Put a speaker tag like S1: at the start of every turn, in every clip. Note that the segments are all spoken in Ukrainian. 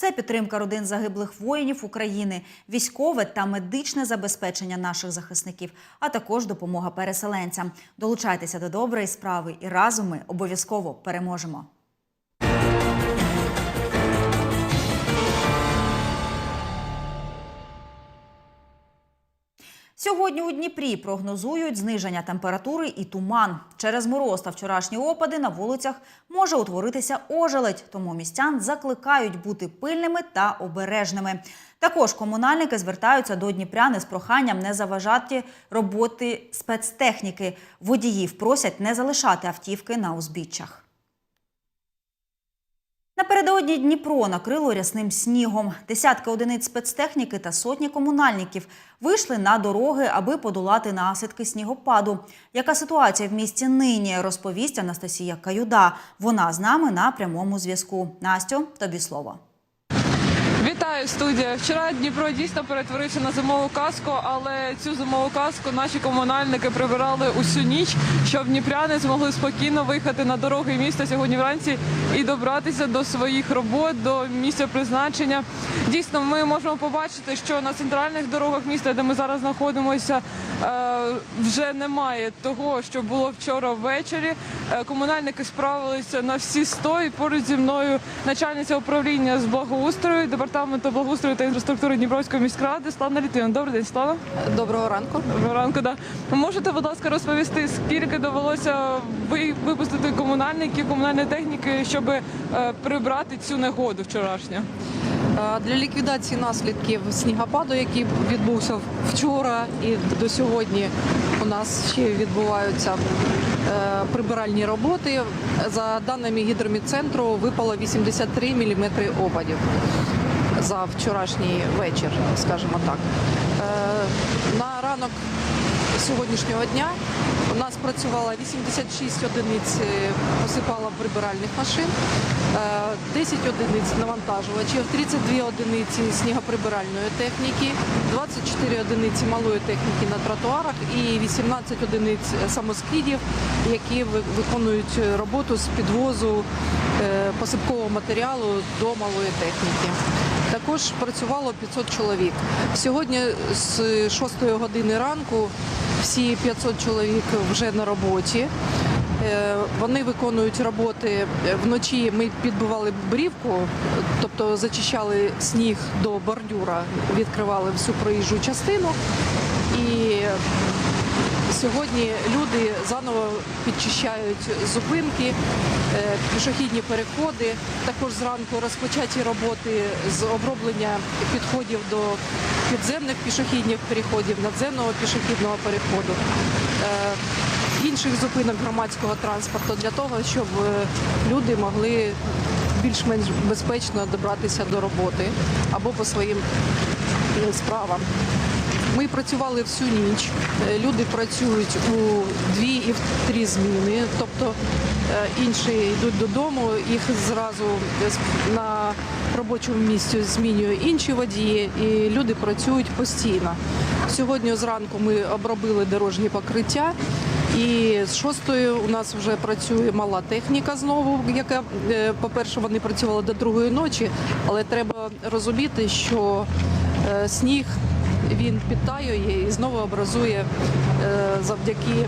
S1: Це підтримка родин загиблих воїнів України, військове та медичне забезпечення наших захисників, а також допомога переселенцям. Долучайтеся до доброї справи і разом ми обов'язково переможемо. Сьогодні у Дніпрі прогнозують зниження температури і туман. Через мороз та вчорашні опади на вулицях може утворитися ожеледь, тому містян закликають бути пильними та обережними. Також комунальники звертаються до дніпряни з проханням не заважати роботи спецтехніки. Водіїв просять не залишати автівки на узбіччях. Напередодні Дніпро накрило рясним снігом. Десятки одиниць спецтехніки та сотні комунальників вийшли на дороги, аби подолати наслідки снігопаду. Яка ситуація в місті нині, розповість Анастасія Каюда. Вона з нами на прямому зв'язку. Настю, тобі слово.
S2: Вітаю студія. Вчора Дніпро дійсно перетворився на зимову казку, але цю зимову казку наші комунальники прибирали усю ніч, щоб дніпряни змогли спокійно виїхати на дороги міста сьогодні вранці і добратися до своїх робот, до місця призначення. Дійсно, ми можемо побачити, що на центральних дорогах міста, де ми зараз знаходимося, е, вже немає того, що було вчора ввечері. Е, Комунальники справилися на всі сто і поруч зі мною начальниця управління з благоустрою департаменту благоустрою та інфраструктури Дніпровської міськради Славна Літвіна. Добрий день, Слава.
S3: Доброго ранку.
S2: Доброго ранку. Да. Можете, будь ласка, розповісти, скільки довелося ви- випустити комунальників, комунальної техніки, щоб е, прибрати цю негоду вчорашню?
S3: Для ліквідації наслідків снігопаду, який відбувся вчора і до сьогодні, у нас ще відбуваються е, прибиральні роботи. За даними гідромедцентру, випало 83 мм опадів за вчорашній вечір, скажімо так. Е, На ранок сьогоднішнього дня у нас працювало 86 одиниць е, посипало прибиральних машин, 10 одиниць навантажувачів, 32 одиниці снігоприбиральної техніки, 24 одиниці малої техніки на тротуарах і 18 одиниць самоскидів, які виконують роботу з підвозу е, посипкового матеріалу до малої техніки. Також працювало 500 чоловік. Сьогодні з 6 години ранку всі 500 чоловік вже на роботі. Е, Вони виконують роботи Е, вночі. Ми підбивали брівку, тобто зачищали сніг до бордюра, відкривали всю проїжджу частину. І Сьогодні люди заново підчищають зупинки, е, пішохідні переходи. Також зранку розпочаті роботи з оброблення підходів до підземних пішохідних переходів, надземного пішохідного переходу. Інших зупинок громадського транспорту для того, щоб е, люди могли більш-менш безпечно добратися до роботи або по своїм справам. Ми працювали всю ніч. Е, Люди працюють у дві і в три зміни. Тобто е, інші йдуть додому, їх зразу на робочому місці змінюють інші водії, і люди працюють постійно. Сьогодні зранку ми обробили дорожні покриття. І з шостої у нас вже працює мала техніка знову, яка, е, по-перше, вони працювали до другої ночі, але треба розуміти, що е, сніг він підтаює і знову образує е, завдяки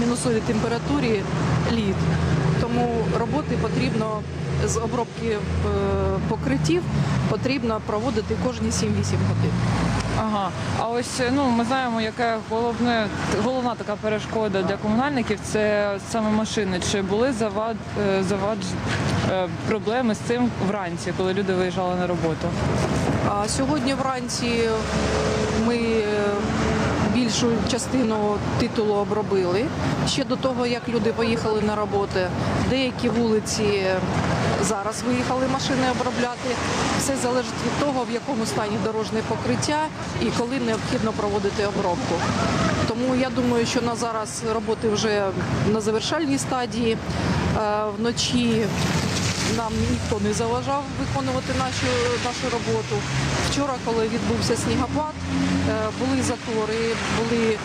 S3: мінусовій температурі лід. Тому роботи потрібно з обробки покриттів потрібно проводити кожні 7-8 годин.
S2: Ага, а ось ну ми знаємо, яка головне головна така перешкода для комунальників це саме машини. Чи були завад е, завад е, проблеми з цим вранці, коли люди виїжджали на роботу?
S3: А сьогодні вранці ми е, більшу частину титулу обробили. Ще до того, як люди поїхали на роботи, деякі вулиці зараз виїхали машини обробляти. Все залежить від того, в якому стані дорожнє покриття і коли необхідно проводити обробку. Тому я думаю, що на зараз роботи вже на завершальній стадії. Е, Вночі нам ніхто не заважав виконувати нашу, нашу роботу. Вчора, коли відбувся снігопад, були затори, були е,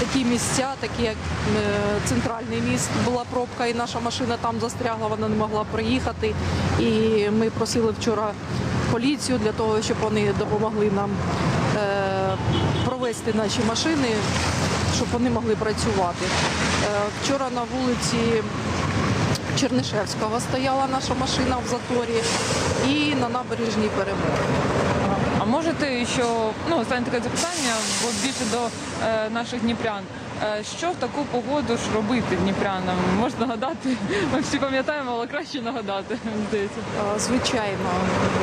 S3: такі місця, такі як е, центральний міст, була пробка, і наша машина там застрягла, вона не могла проїхати. І ми просили вчора поліцію для того, щоб вони допомогли нам е, провести наші машини, щоб вони могли працювати. Е, Вчора на вулиці Чернишевського стояла наша машина в заторі і на набережній перемоги.
S2: А можете, що ну останнє таке запитання, бо більше до е, наших дніпрян. Що в таку погоду ж робити дніпрянам? Можна нагадати? Ми всі пам'ятаємо, але краще нагадати.
S3: Звичайно,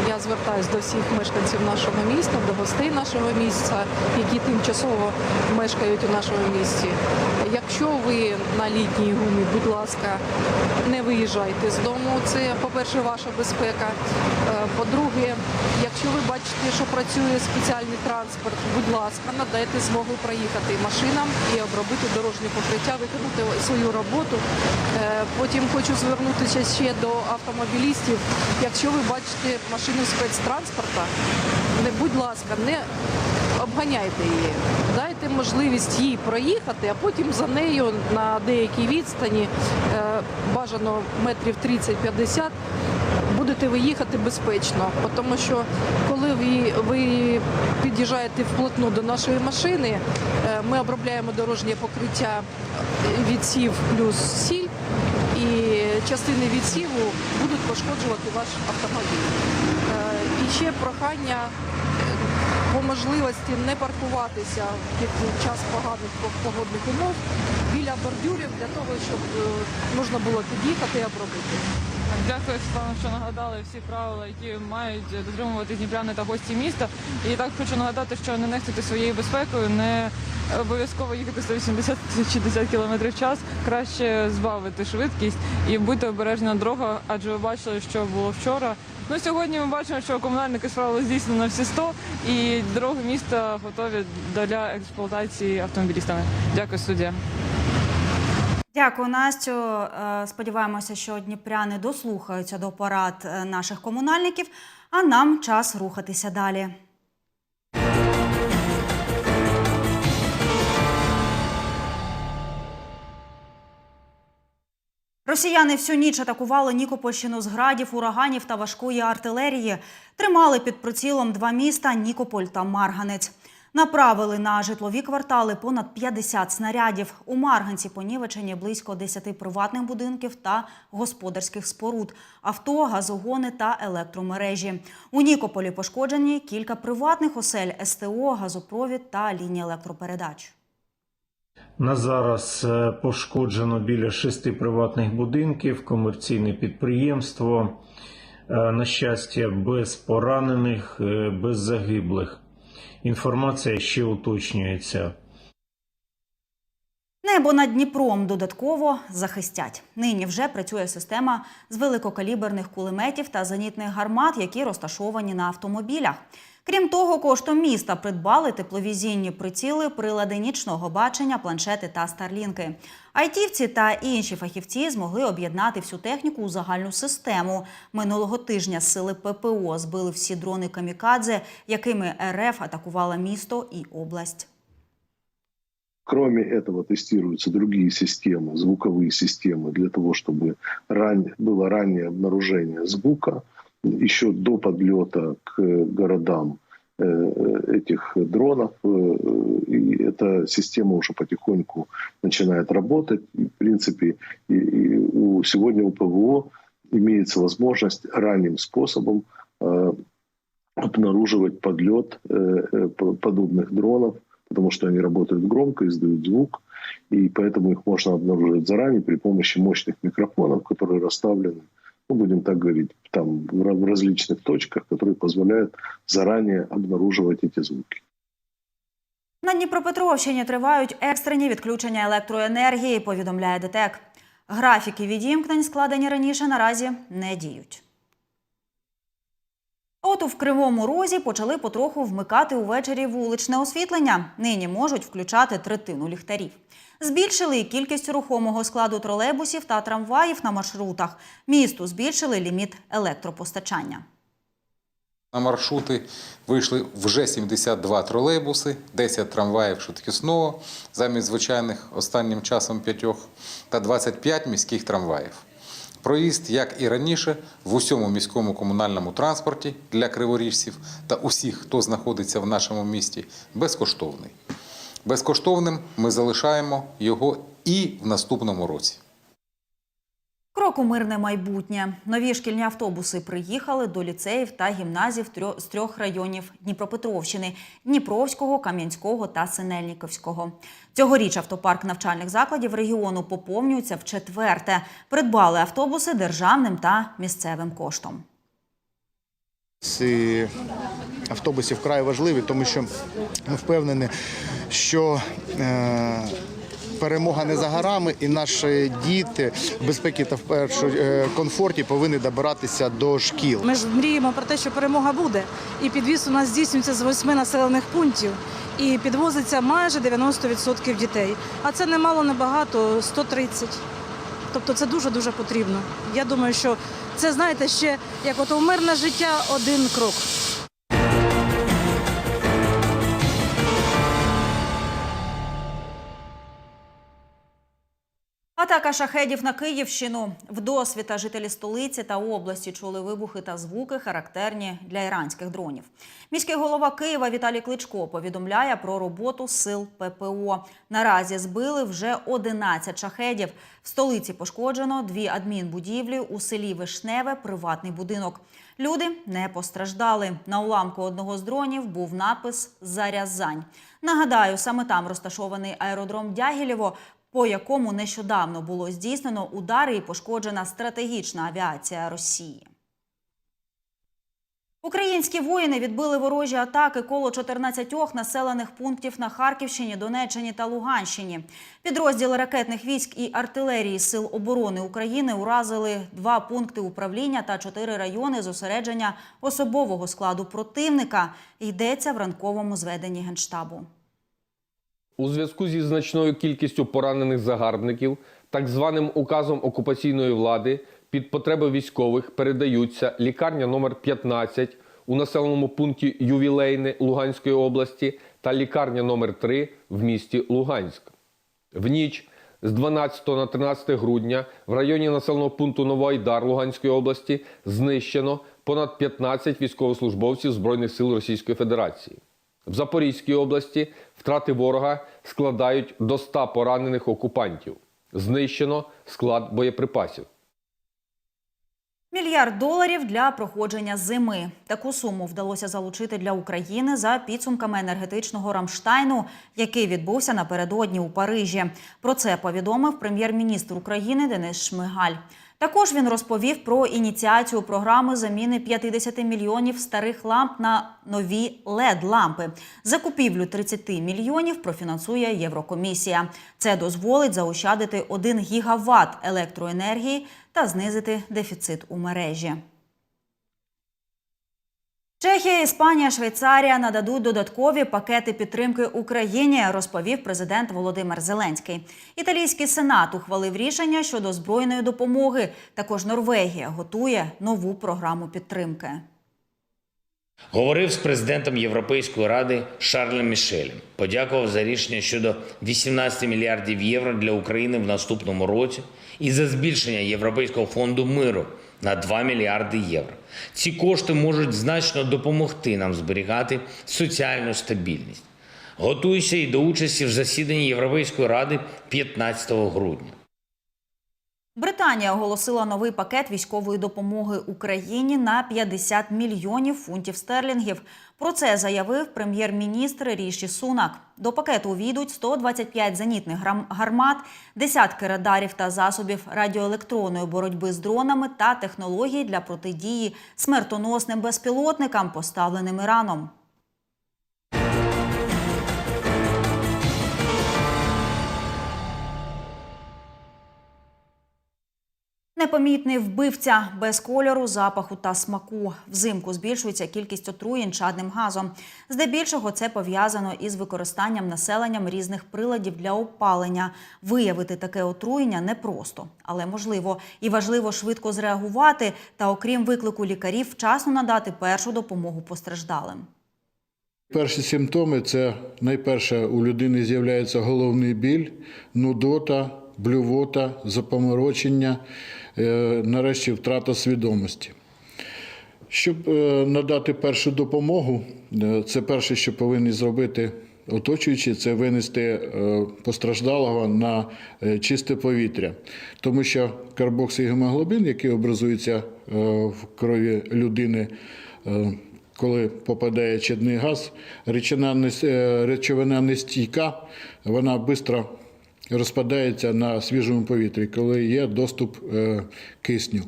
S3: я звертаюся до всіх мешканців нашого міста, до гостей нашого місця, які тимчасово мешкають у нашому місті. Якщо ви на літній гумі, будь ласка, не виїжджайте з дому. Це, по-перше, ваша безпека. Е, По-друге, якщо ви бачите, що працює спеціальний транспорт, будь ласка, надайте змогу проїхати машинам і обробити дорожнє покриття, виконати свою роботу. Е, Потім хочу звернутися ще до автомобілістів. Якщо ви бачите машину спецтранспорта, не будь ласка, не обганяйте її. Дайте можливість їй проїхати, а потім за нею на деякій відстані, е, бажано метрів 30-50, будете ви їхати безпечно. Тому що коли ви, ви під'їжджаєте вплотну до нашої машини, е, ми обробляємо дорожнє покриття відсів плюс сіль, і частини відсіву будуть пошкоджувати ваш автомобіль. Е, І ще прохання е, по можливості не паркуватися під час поганих погодних умов біля бордюрів для того, щоб можна було під'їхати і обробити.
S2: Дякую, Світлана, що нагадали всі правила, які мають дотримувати дніпряни та гості міста. І так хочу нагадати, що не нехтуйте своєю безпекою, не обов'язково їхати 180 чи 10 км в час. Краще збавити швидкість і будьте обережні на дорогах, адже ви бачили, що було вчора. Ну сьогодні ми бачимо, що комунальники справили здійснено на всі 100 і дороги міста готові для експлуатації автомобілістами. Дякую, студія.
S1: Дякую, Настю. Е, Сподіваємося, що дніпряни дослухаються до порад е, наших комунальників, а нам час рухатися далі. Росіяни всю ніч атакували Нікопольщину з градів, ураганів та важкої артилерії. Тримали під прицілом два міста Нікополь та Марганець. Направили на житлові квартали понад 50 снарядів. У Марганці понівечені близько 10 приватних будинків та господарських споруд, авто, газогони та електромережі. У Нікополі пошкоджені кілька приватних осель, СТО, газопровід та лінії електропередач.
S4: На зараз е, пошкоджено біля шести приватних будинків, комерційне підприємство. Е, На щастя, без поранених, е, без загиблих. Інформація ще уточнюється.
S1: Небо над Дніпром додатково захистять. Нині вже працює система з великокаліберних кулеметів та зенітних гармат, які розташовані на автомобілях. Крім того, коштом міста придбали тепловізійні приціли, прилади нічного бачення, планшети та старлінки. Айтівці та інші фахівці змогли об'єднати всю техніку у загальну систему. Минулого тижня сили ППО збили всі дрони камікадзе, якими РФ атакувала місто і область.
S5: Кроме этого тестируются другие системы, звуковые системы, для того, чтобы ран... было раннее обнаружение звука еще до подлета к городам э, этих дронов. Э, И эта система уже потихоньку начинает работать. В принципе, и- у, сегодня у ПВО имеется возможность ранним способом э, обнаруживать подлет э, э, по- подобных дронов потому что они работают громко, издают звук, и поэтому их можно обнаружить заранее при помощи мощных микрофонов, которые расставлены, ну, будем так говорить, там в ra- в различных точках, которые позволяют заранее обнаруживать эти звуки.
S1: На Дніпропетровщині тривають екстрені відключення електроенергії, повідомляє ДТЕК. Графіки відімкнень, складені раніше, наразі не діють. От у Кривому Розі почали потроху вмикати увечері вуличне освітлення. Нині можуть включати третину ліхтарів. Збільшили і кількість рухомого складу тролейбусів та трамваїв на маршрутах. Місту збільшили ліміт електропостачання.
S6: На маршрути вийшли вже 72 тролейбуси, 10 трамваїв швидкісного замість звичайних останнім часом п'ятьох та 25 міських трамваїв. Проїзд, як і раніше, в усьому міському комунальному транспорті для криворіжців та усіх, хто знаходиться в нашому місті, безкоштовний. Безкоштовним ми залишаємо його і в наступному році.
S1: Крок у мирне майбутнє. Нові шкільні автобуси приїхали до ліцеїв та гімназів з трьох районів Дніпропетровщини – Дніпровського, Кам'янського та Синельниковського. Цьогоріч автопарк навчальних закладів регіону поповнюється в четверте. Придбали автобуси державним та місцевим коштом.
S7: Ці автобуси вкрай важливі, тому що ми впевнені, що е, перемога не за горами, і наші діти в безпеці та в першу е, комфорті повинні добиратися до шкіл.
S8: Ми ж мріємо про те, що перемога буде. І підвіз у нас здійснюється з восьми населених пунктів. І підвозиться майже 90% дітей. А це немало небагато 130. Тобто це дуже дуже потрібно. Я думаю, що це знаєте ще як ото в мирне життя один крок.
S1: Атака шахедів на Київщину. Вдосвіта жителі столиці та області чули вибухи та звуки, характерні для іранських дронів. Міський голова Києва Віталій Кличко повідомляє про роботу сил ППО. Наразі збили вже 11 шахедів. В столиці пошкоджено дві адмінбудівлі у селі Вишневе, приватний будинок. Люди не постраждали. На уламку одного з дронів був напис Зарязань. Нагадаю, саме там розташований аеродром Дягілєво, по якому нещодавно було здійснено удари і пошкоджена стратегічна авіація Росії. Українські воїни відбили ворожі атаки коло 14 населених пунктів на Харківщині, Донеччині та Луганщині. Підрозділи ракетних військ і артилерії Сил оборони України уразили два пункти управління та чотири райони зосередження особового складу противника. Йдеться в ранковому зведенні генштабу.
S9: У зв'язку зі значною кількістю поранених загарбників, так званим указом окупаційної влади, під потреби військових передаються лікарня номер 15 у населеному пункті Ювілейне Луганської області та лікарня номер 3 в місті Луганськ. В ніч з 12 на 13 грудня в районі населеного пункту Новоайдар Луганської області знищено понад 15 військовослужбовців Збройних сил Російської Федерації. В Запорізькій області втрати ворога складають до 100 поранених окупантів. Знищено склад боєприпасів.
S1: Мільярд доларів для проходження зими. Таку суму вдалося залучити для України за підсумками енергетичного Рамштайну, який відбувся напередодні у Парижі. Про це повідомив прем'єр-міністр України Денис Шмигаль. Також він розповів про ініціацію програми заміни 50 мільйонів старих ламп на нові led лампи Закупівлю 30 мільйонів профінансує Єврокомісія. Це дозволить заощадити 1 гігаватт електроенергії та знизити дефіцит у мережі. Чехія, Іспанія, Швейцарія нададуть додаткові пакети підтримки Україні, розповів президент Володимир Зеленський. Італійський сенат ухвалив рішення щодо збройної допомоги. Також Норвегія готує нову програму підтримки.
S10: Говорив з президентом Європейської ради Шарлем Мішелем. Подякував за рішення щодо 18 мільярдів євро для України в наступному році і за збільшення Європейського фонду миру на 2 мільярди євро. Ці кошти можуть значно допомогти нам зберігати соціальну стабільність. Готуюся і до участі в засіданні Європейської ради 15 грудня.
S1: Британія оголосила новий пакет військової допомоги Україні на 50 мільйонів фунтів стерлінгів. Про це заявив прем'єр-міністр Ріші Сунак. До пакету увійдуть 125 зенітних гармат, десятки радарів та засобів радіоелектронної боротьби з дронами та технологій для протидії смертоносним безпілотникам, поставленим Іраном. Непомітний вбивця без кольору, запаху та смаку. Взимку збільшується кількість отруєнь чадним газом. Здебільшого це пов'язано із використанням населенням різних приладів для опалення. Виявити таке отруєння непросто, але можливо і важливо швидко зреагувати та, окрім виклику лікарів, вчасно надати першу допомогу постраждалим.
S11: Перші симптоми це найперше у людини з'являється головний біль, нудота, блювота, запоморочення, нарешті втрата свідомості. Щоб е, надати першу допомогу, е, це перше, що повинні зробити оточуючі, це винести е, постраждалого на е, чисте повітря. Тому що карбоксигемоглобін, який образується е, в крові людини, е, коли попадає чадний газ, речовина не, е, речовина не стійка, вона швидко розпадається на свіжому повітрі, коли є доступ е, кисню.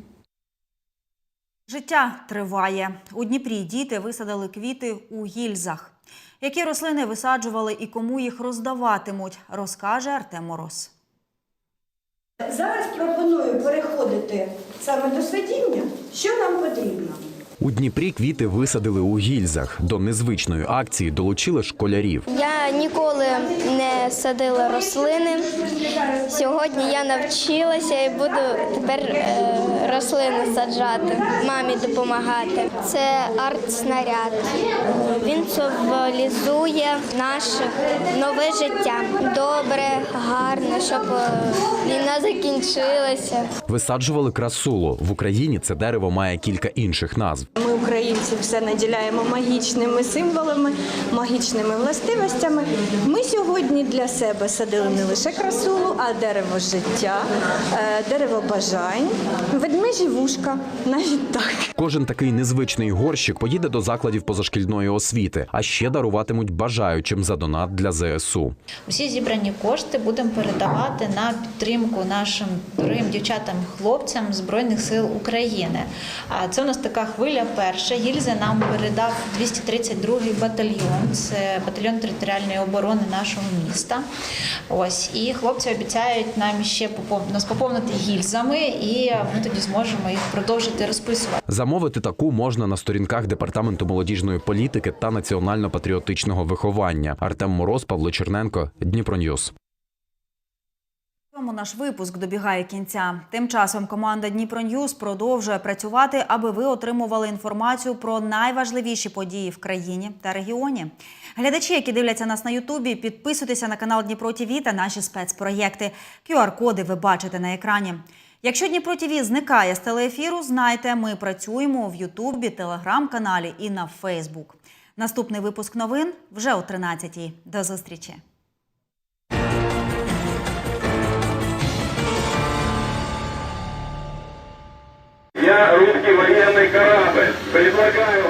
S1: Життя триває. У Дніпрі діти висадили квіти у гільзах. Які рослини висаджували і кому їх роздаватимуть, розкаже Артем Мороз.
S12: Зараз пропоную переходити саме до садіння. Що нам потрібно?
S13: У Дніпрі квіти висадили у гільзах. До незвичної акції долучили школярів.
S14: Я ніколи не садила рослини. Сьогодні я навчилася і буду тепер е, рослини саджати, мамі допомагати. Це арт-снаряд. Він символізує наше нове життя. Добре, гарне, щоб е, війна закінчилася.
S13: Висаджували красулу. В Україні це дерево має кілька інших назв.
S12: Ми, українці, все наділяємо магічними символами, магічними властивостями. Ми сьогодні для себе садили не лише красулу, а дерево життя, е, дерево бажань, ведмежі вушка, навіть так.
S13: Кожен такий незвичний горщик поїде до закладів позашкільної освіти, а ще даруватимуть бажаючим за донат для ЗСУ.
S15: Усі зібрані кошти будемо передавати на підтримку нашим дорогим дівчатам, хлопцям Збройних сил України. А це у нас така хвиля перша. Гільзи нам передав 232-й батальйон. Це батальйон територіальної оборони нашого міста. Ось і хлопці обіцяють нам ще попов- нас поповнити гільзами, і ми тоді зможемо їх продовжити розписувати.
S13: Замовити таку можна на сторінках департаменту молодіжної політики та національно-патріотичного виховання. Артем Мороз, Павло Черненко, Дніпроньюз.
S1: Цьому наш випуск добігає кінця. Тим часом команда Дніпро Ньюз продовжує працювати, аби ви отримували інформацію про найважливіші події в країні та регіоні. Глядачі, які дивляться нас на Ютубі, підписуйтеся на канал Дніпро ТІВІ та наші спецпроєкти. QR-коди ви бачите на екрані. Якщо Дніпро ТІВІ зникає з телеефіру, знайте, ми працюємо в Ютубі, телеграм-каналі і на Фейсбук. Наступний випуск новин вже о 13-й. До зустрічі.
S16: Я русский военный корабль. Предлагаю